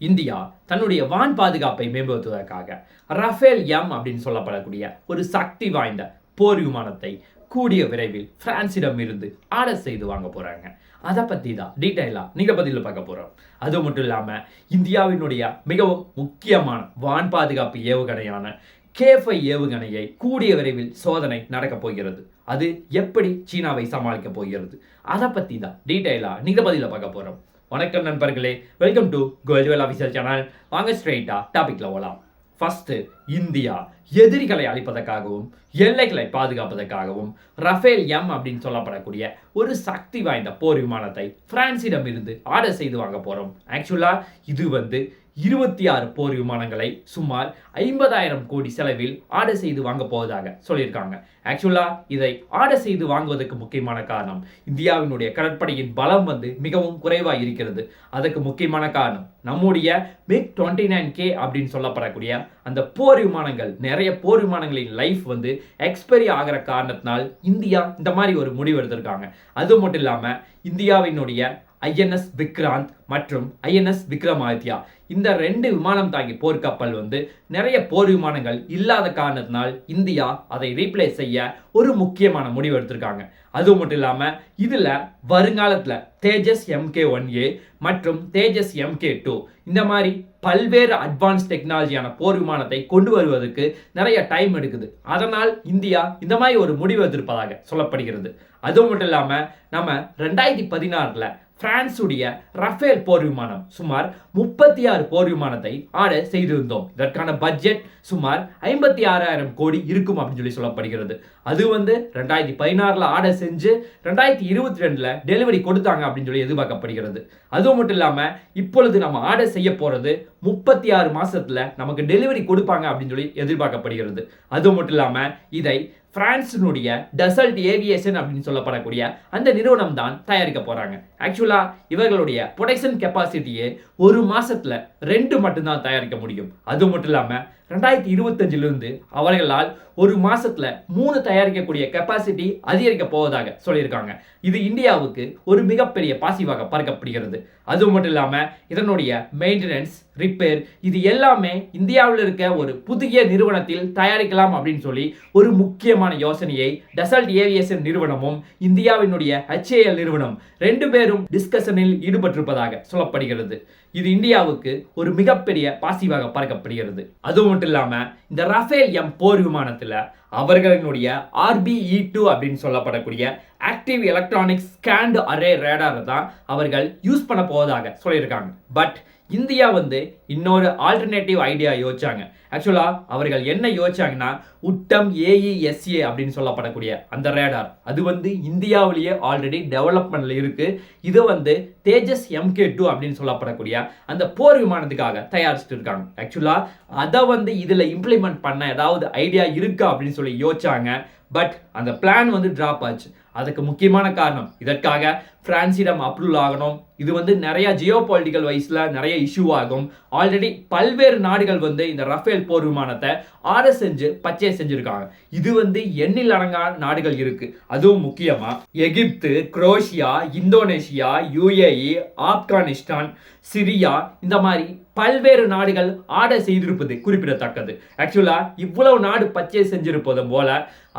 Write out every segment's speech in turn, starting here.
India தன்னுடைய வான் பாதுகாப்பை மேம்படுத்துவதற்காக ரஃபேல் எம் அப்படின்னு சொல்லப்படக்கூடிய ஒரு சக்தி வாய்ந்த போர் விமானத்தை கூடிய விரைவில் பிரான்சிடம் இருந்து ஆர்டர் செய்து வாங்க போறாங்க. அதை பற்றி தான் டீட்டெயிலாக நீங்கள் பதிலில் பார்க்க போகிறோம் அது மட்டும் இல்லாமல் இந்தியாவினுடைய மிகவும் முக்கியமான வான் பாதுகாப்பு ஏவுகணையான கேஃபை ஏவுகணையை கூடிய விரைவில் சோதனை நடக்கப் போகிறது. அது எப்படி சீனாவை சமாளிக்க போகிறது? அதை பற்றி தான் டீட்டெயிலாக நீங்கள் பதிலில் பார்க்க போகிறோம் வணக்கம் நண்பர்களே வெல்கம் டு கோல்ஜுவல் அஃபிஷியல் சேனல் வாங்க ஸ்ட்ரெயிட்டா டாபிக்ல போகலாம் ஃபஸ்ட்டு இந்தியா. எதிரிகளை அழிப்பதற்காகவும் எல்லைகளை பாதுகாப்பதற்காகவும் ரஃபேல் எம் அப்படின்னு சொல்லப்படக்கூடிய ஒரு சக்தி வாய்ந்த போர் விமானத்தை பிரான்சிடம் இருந்து ஆர்டர் செய்து வாங்க போகிறோம் ஆக்சுவலாக இது வந்து இருபத்தி ஆறு போர் விமானங்களை சுமார் ஐம்பதாயிரம் கோடி செலவில் ஆர்டர் செய்து வாங்க போவதாக சொல்லியிருக்காங்க. ஆக்சுவலாக இதை ஆர்டர் செய்து வாங்குவதற்கு முக்கியமான காரணம் இந்தியாவினுடைய கடற்படையின் பலம் வந்து மிகவும் குறைவாக இருக்கிறது. அதுக்கு முக்கியமான காரணம் நம்முடைய மிக் டுவெண்ட்டி நைன் கே அப்படின்னு சொல்லப்படக்கூடிய அந்த போர் விமானங்கள் நிறைய போர் விமானங்களின் லைஃப் வந்து எக்ஸ்பைரி ஆகிற காரணத்தினால் இந்தியா இந்த மாதிரி ஒரு முடிவு எடுத்திருக்காங்க. அது மட்டும் இல்லாமல் இந்தியாவினுடைய ஐஎன்எஸ் விக்ராந்த் மற்றும் ஐஎன்எஸ் விக்ரமாதித்யா. இந்த ரெண்டு விமானம் தாங்கி போர்க்கப்பல் வந்து நிறைய போர் விமானங்கள் இல்லாத காரணத்தினால் இந்தியா அதை ரீப்ளேஸ் செய்ய ஒரு முக்கியமான முடிவு எடுத்திருக்காங்க. அது மட்டும் இல்லாமல் இதில் வருங்காலத்தில் தேஜஸ் எம்கே ஒன் ஏ மற்றும் தேஜஸ் எம்கே டூ இந்த மாதிரி பல்வேறு அட்வான்ஸ் டெக்னாலஜியான போர் விமானத்தை கொண்டு வருவதற்கு நிறைய டைம் எடுக்குது. அதனால் இந்தியா இந்த மாதிரி ஒரு முடிவு எடுத்திருப்பதாக சொல்லப்படுகிறது. அது மட்டும் இல்லாமல் நம்ம ரெண்டாயிரத்தி பதினாறில் பிரான்சுடைய ரஃபேல் போர் விமானம் சுமார் முப்பத்தி ஆறு போர் விமானத்தை ஆர்டர் செய்திருந்தோம். இதற்கான பட்ஜெட் சுமார் ஐம்பத்தி ஆறாயிரம் கோடி இருக்கும் அப்படின்னு சொல்லி சொல்லப்படுகிறது. அது வந்து ரெண்டாயிரத்தி பதினாறில் ஆர்டர் செஞ்சு ரெண்டாயிரத்தி இருபத்தி ரெண்டில் டெலிவரி கொடுத்தாங்க அப்படின்னு சொல்லி எதிர்பார்க்கப்படுகிறது. அதுவும் மட்டும் இல்லாமல் இப்பொழுது நம்ம ஆர்டர் செய்ய போகிறது முப்பத்தி ஆறு மாதத்தில் நமக்கு டெலிவரி கொடுப்பாங்க அப்படின்னு சொல்லி எதிர்பார்க்கப்படுகிறது. அதுவும் மட்டும் இல்லாமல் இதை பிரான்ஸினுடைய டசல்ட் ஏவியேஷன் அப்படின்னு சொல்லப்படக்கூடிய அந்த நிறுவனம் தான் தயாரிக்க போகிறாங்க ஆக்சுவலாக இவர்களுடைய ப்ரொடக்ஷன் கெப்பாசிட்டியே ஒரு மாதத்தில் ரெண்டு மட்டும்தான் தயாரிக்க முடியும். அது மட்டும் இல்லாமல் ரெண்டாயிரத்தி இருபத்தஞ்சிலிருந்து அவர்களால் ஒரு மாசத்துல மூணு தயாரிக்கக்கூடிய கெப்பாசிட்டி அதிகரிக்க போவதாக சொல்லியிருக்காங்க. இது இந்தியாவுக்கு ஒரு மிகப்பெரிய பாசிவாக பார்க்கப்படுகிறது. அது மட்டும் இல்லாம இதனுடைய மெயின்டெனன்ஸ் ரிப்பேர் இது எல்லாமே இந்தியாவில் இருக்க ஒரு புதிய நிறுவனத்தில் தயாரிக்கலாம் அப்படின்னு சொல்லி ஒரு முக்கியமான யோசனையை டசல்ட் ஏவியேஷன் நிறுவனமும் இந்தியாவினுடைய ஹெச்ஏஎல் நிறுவனம் ரெண்டு பேரும் டிஸ்கஷனில் ஈடுபட்டிருப்பதாக சொல்லப்படுகிறது. இது இந்தியாவுக்கு ஒரு மிகப்பெரிய பாசிவாக பார்க்கப்படுகிறது அது மட்டும் இல்லாமல் இந்த ரஃபேல் எம் போர் விமானத்தில் அவர்களினுடைய ஆர்பிஇ டூ அப்படின்னு சொல்லப்படக்கூடிய ஆக்டிவ் எலக்ட்ரானிக் ஸ்கேண்ட் அரே ரேடாரை தான் அவர்கள் யூஸ் பண்ண போவதாக சொல்லியிருக்காங்க. பட் இந்தியா வந்து இன்னொரு ஆல்டர்னேட்டிவ் ஐடியா யோசிச்சாங்க. ஆக்சுவலாக அவர்கள் என்ன யோசிச்சாங்கன்னா உட்டம் ஏஇஎஸ்ஏ அப்படின்னு சொல்லப்படக்கூடிய அந்த ரேடார் அது வந்து இந்தியாவிலேயே ஆல்ரெடி டெவலப்மெண்ட்டில் இருக்குது இது வந்து தேஜஸ் எம்கே டூ அப்படின்னு சொல்லப்படக்கூடிய அந்த போர் விமானத்துக்காக தயாரிச்சுட்டு இருக்காங்க. ஆக்சுவலாக அதை வந்து இதில் இம்ப்ளிமெண்ட் பண்ண ஏதாவது ஐடியா இருக்கா அப்படின்னு சொல்லி யோசிச்சாங்க. பட் அந்த பிளான் வந்து ட்ராப் ஆச்சு. அதுக்கு முக்கியமான காரணம் இதற்காக பிரான்சிடம் அப்ரூவல் ஆகணும். இது வந்து நிறைய ஜியோ பொலிட்டிக்கல் வைஸில் நிறைய இஷ்யூ ஆகும். ஆல்ரெடி பல்வேறு நாடுகள் வந்து இந்த ரஃபேல் போர் விமானத்தை ஆர்டர் செஞ்சு பர்ச்சேஸ் செஞ்சுருக்காங்க. இது வந்து எண்ணில் அடங்கா நாடுகள் இருக்கு. அதுவும் முக்கியமா Egypt Croatia Indonesia UAE Afghanistan Syria இந்த மாதிரி பல்வேறு நாடுகள் ஆர்டர் செய்திருப்பது குறிப்பிடத்தக்கது. ஆக்சுவலாக இவ்வளவு நாடு பர்ச்சேஸ் செஞ்சிருப்பதும் போல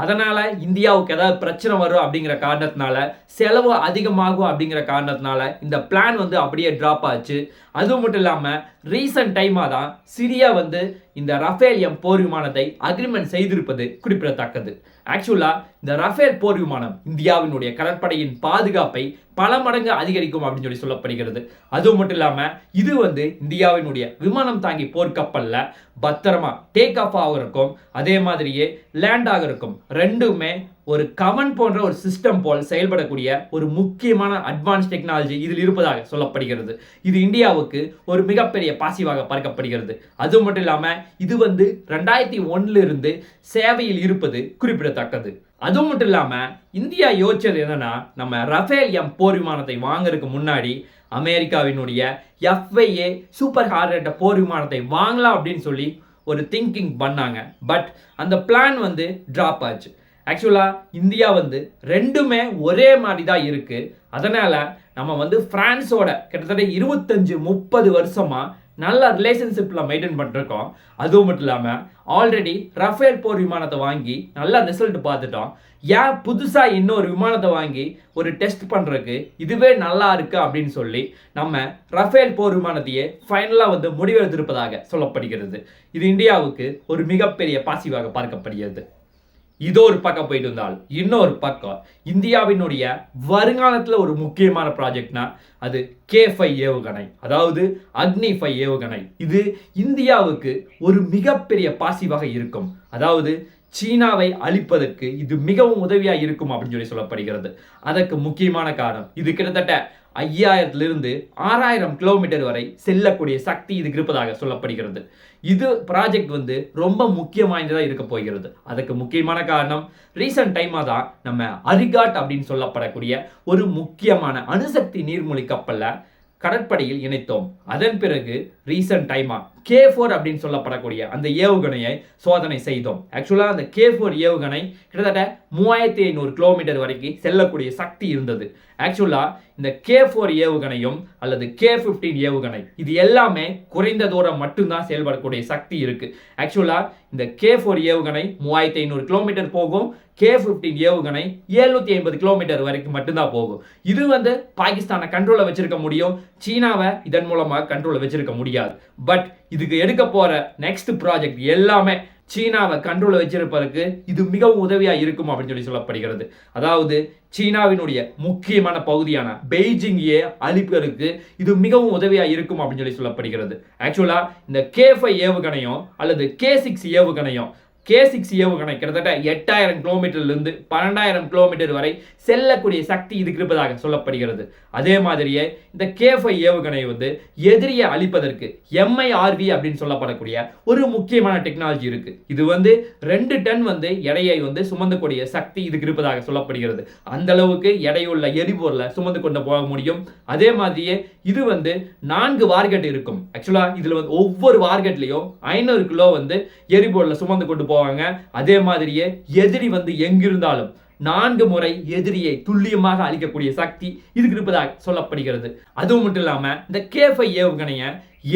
அதனால் இந்தியாவுக்கு ஏதாவது பிரச்சனை வரும் அப்படிங்கிற காரணத்தினால செலவு அதிகமாகும் அப்படிங்கிற காரணத்தினால இந்த பிளான் வந்து அப்படியே ட்ராப் ஆச்சு. அது மட்டும் இல்லாமல் ரீசன்ட் டைமாக தான் சிரியா வந்து இந்த ரஃபேல் எம் போர் விமானத்தை அக்ரிமெண்ட் செய்திருப்பது குறிப்பிடத்தக்கது. ஆக்சுவலாக இந்த ரஃபேல் போர் விமானம் இந்தியாவினுடைய கடற்படையின் பாதுகாப்பை பல மடங்கு அதிகரிக்கும் அப்படின்னு சொல்லி சொல்லப்படுகிறது. அது மட்டும் இல்லாமல் இது வந்து இந்தியாவினுடைய விமானம் தாங்கி போர்க்கப்பல்ல பத்திரமா டேக் ஆஃப் ஆகிறக்கும் அதே மாதிரியே லேண்ட் ஆகிறக்கும் ரெண்டுமே ஒரு கமன் போன்ற ஒரு சிஸ்டம் போல் செயல்படக்கூடிய ஒரு முக்கியமான அட்வான்ஸ் டெக்னாலஜி இதில் இருப்பதாக சொல்லப்படுகிறது. இது இந்தியாவுக்கு ஒரு மிகப்பெரிய பாசிவாக பார்க்கப்படுகிறது. அது மட்டும் இல்லாமல் இது வந்து ரெண்டாயிரத்தி ஒன்னிலிருந்து சேவையில் இருப்பது குறிப்பிடத்தக்கது. அது மட்டும் இல்லாமல் இந்தியா யோசிச்சது என்னன்னா நம்ம ரஃபேல் எம் போர் விமானத்தை வாங்குறதுக்கு முன்னாடி அமெரிக்காவினுடைய எஃப்ஐஏ சூப்பர் ஹார்ட் போர் விமானத்தை வாங்கலாம் அப்படின்னு சொல்லி ஒரு திங்கிங் பண்ணாங்க. பட் அந்த பிளான் வந்து ட்ராப் ஆச்சு. ஆக்சுவலாக இந்தியா வந்து ரெண்டுமே ஒரே மாதிரி தான் இருக்குது அதனால் நம்ம வந்து ஃப்ரான்ஸோட கிட்டத்தட்ட இருபத்தஞ்சு முப்பது வருஷமாக நல்ல ரிலேஷன்ஷிப்பில் மெயின்டைன் பண்ணிருக்கோம் அதுவும் மட்டும் இல்லாமல் ஆல்ரெடி ரஃபேல் போர் விமானத்தை வாங்கி நல்ல ரிசல்ட் பார்த்துட்டோம். ஏன் புதுசாக இன்னொரு விமானத்தை வாங்கி ஒரு டெஸ்ட் பண்ணுறதுக்கு இதுவே நல்லா இருக்குது அப்படின்னு சொல்லி நம்ம ரஃபேல் போர் விமானத்தையே ஃபைனலாக வந்து முடிவெடுத்திருப்பதாக சொல்லப்படுகிறது. இது இந்தியாவுக்கு ஒரு மிகப்பெரிய பாசிவாக பார்க்கப்படுகிறது. இதோ ஒரு பக்கம் போயிட்டு இருந்தால் இன்னொரு பக்கம் இந்தியாவினுடைய வருங்காலத்தில் ஒரு முக்கியமான ப்ராஜெக்ட்னா அது கே ஃபைவ் ஏவுகணை. அதாவது அக்னி ஃபைவ் ஏவுகணை. இது இந்தியாவுக்கு ஒரு மிகப்பெரிய பாசிவாக இருக்கும். அதாவது சீனாவை அழிப்பதற்கு இது மிகவும் உதவியாக இருக்கும் அப்படின்னு சொல்லி சொல்லப்படுகிறது. அதற்கு முக்கியமான காரணம் இது கிட்டத்தட்ட ஐயாயிரத்திலிருந்து ஆறாயிரம் கிலோமீட்டர் வரை செல்லக்கூடிய சக்தி இதுக்கு இருப்பதாக சொல்லப்படுகிறது. இது ப்ராஜெக்ட் வந்து ரொம்ப முக்கியம் வாய்ந்ததாக இருக்க போகிறது. அதுக்கு முக்கியமான காரணம் ரீசன்ட் டைமாக தான் நம்ம அரிகாட் அப்படின்னு சொல்லப்படக்கூடிய ஒரு முக்கியமான அணுசக்தி நீர்மொழி கப்பலில் கடற்படையில் இணைத்தோம். அதன் பிறகு ரீசன்ட் டைமாக கே ஃபோர் அப்படின்னு சொல்லப்படக்கூடிய அந்த ஏவுகணையை சோதனை செய்தோம். ஆக்சுவலாக அந்த கே ஃபோர் ஏவுகணை கிட்டத்தட்ட மூவாயிரத்தி ஐநூறு கிலோமீட்டர் வரைக்கும் செல்லக்கூடிய சக்தி இருந்தது. ஆக்சுவலாக இந்த கே ஃபோர் ஏவுகணையும் அல்லது கே ஃபிஃப்டீன் ஏவுகணை இது எல்லாமே குறைந்த தூரம் மட்டும்தான் செயல்படக்கூடிய சக்தி இருக்கு. ஆக்சுவலாக இந்த கே ஃபோர் ஏவுகணை மூவாயிரத்தி ஐநூறு கிலோமீட்டர் போகும். கே ஃபிஃப்டீன் ஏவுகணை ஏழ்நூத்தி ஐம்பது கிலோமீட்டர் வரைக்கும் மட்டும்தான் போகும். இது வந்து பாகிஸ்தானை கண்ட்ரோலில் வச்சிருக்க முடியும். சீனாவை இதன் மூலமாக கண்ட்ரோலில் வச்சிருக்க முடியாது. பட் இதுக்கு எடுக்க போகிற நெக்ஸ்ட் ப்ராஜெக்ட் எல்லாமே சீனாவை கண்ட்ரோலில் வச்சிருப்பதற்கு இது மிகவும் உதவியாக இருக்கும் அப்படின்னு சொல்லி சொல்லப்படுகிறது. அதாவது சீனாவினுடைய முக்கியமான பகுதியான பெய்ஜிங்கையே அழிப்பதற்கு இது மிகவும் உதவியாக இருக்கும் அப்படின்னு சொல்லி சொல்லப்படுகிறது. ஆக்சுவலாக இந்த கே ஃபைவ் ஏவுகணையும் அல்லது கே சிக்ஸ் ஏவுகணையும் கே சிக்ஸ் ஏவுகணை கிட்டத்தட்ட எட்டாயிரம் கிலோமீட்டர்லேருந்து பன்னெண்டாயிரம் கிலோமீட்டர் வரை செல்லக்கூடிய சக்தி இதுக்கு இருப்பதாக சொல்லப்படுகிறது. அதே மாதிரியே இந்த கே ஃபைவ் ஏவுகணை வந்து எதிரியை அழிப்பதற்கு எம்ஐஆர்வி அப்படின்னு சொல்லப்படக்கூடிய ஒரு முக்கியமான டெக்னாலஜி இருக்கு. இது வந்து ரெண்டு டன் வந்து எடையை வந்து சுமந்தக்கூடிய சக்தி இதுக்கு இருப்பதாக சொல்லப்படுகிறது. அந்த அளவுக்கு எடையுள்ள எரிபொருளை சுமந்து கொண்டு போக முடியும். அதே மாதிரியே இது வந்து நான்கு வார்கெட் இருக்கும். ஆக்சுவலாக இதில் வந்து ஒவ்வொரு வார்கெட்லையும் ஐநூறு கிலோ வந்து எரிபொருளை சுமந்து கொண்டு போவாங்க. அதே மாதிரியே எதிரி வந்து எங்கிருந்தாலும் நான்கு முறை எதிரியை துல்லியமாக அழிக்கக்கூடிய சக்தி இதுக்கு இருப்பதாக சொல்லப்படுகிறது. அதுவும் மட்டும் இல்லாம இந்த கேஃபை ஏவுகணையை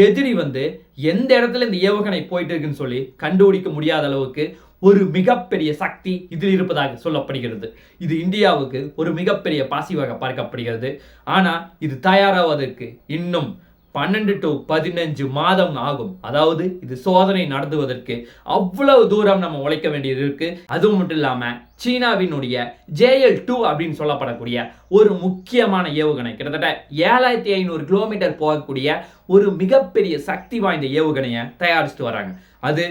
எதிரி வந்து எந்த இடத்துல இந்த ஏவுகணை போயிட்டு இருக்குன்னு சொல்லி கண்டுபிடிக்க முடியாத அளவுக்கு ஒரு மிகப்பெரிய சக்தி இதில் இருப்பதாக சொல்லப்படுகிறது. இது இந்தியாவுக்கு ஒரு மிகப்பெரிய பாசிவாக பார்க்கப்படுகிறது. ஆனா இது தயாராவதற்கு இன்னும் பன்னெண்டு டு பதினஞ்சு மாதம் ஆகும். அதாவது இது சோதனை நடத்துவதற்கு அவ்வளவு தூரம் நம்ம உழைக்க வேண்டியது இருக்கு. அதுவும் மட்டும் இல்லாம சீனாவினுடைய ஜேஎல் டூ அப்படின்னு சொல்லப்படக்கூடிய ஒரு முக்கியமான ஏவுகணை. கிட்டத்தட்ட ஏழாயிரத்தி ஐநூறு கிலோமீட்டர் போகக்கூடிய ஒரு மிகப்பெரிய சக்தி வாய்ந்த ஏவுகணையை தயாரிச்சுட்டு வராங்க. அது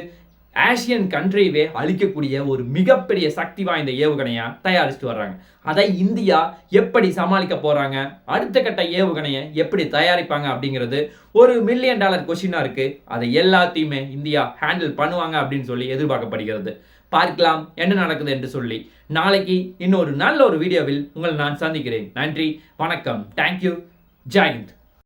ஆசியன் கண்ட்ரிவே அழிக்கக்கூடிய ஒரு மிகப்பெரிய சக்தி வாய்ந்த ஏவுகணையாக தயாரிச்சுட்டு வர்றாங்க. அதை இந்தியா எப்படி சமாளிக்க போகிறாங்க அடுத்த கட்ட ஏவுகணையை எப்படி தயாரிப்பாங்க அப்படிங்கிறது ஒரு மில்லியன் டாலர் கொஷினாக இருக்குது அதை எல்லாத்தையுமே இந்தியா ஹேண்டில் பண்ணுவாங்க அப்படின்னு சொல்லி எதிர்பார்க்கப்படுகிறது. பார்க்கலாம் என்ன நடக்குது என்று சொல்லி. நாளைக்கு இன்னொரு நல்ல ஒரு வீடியோவில் உங்களை நான் சந்திக்கிறேன். நன்றி வணக்கம். தேங்க்யூ ஜெயந்த்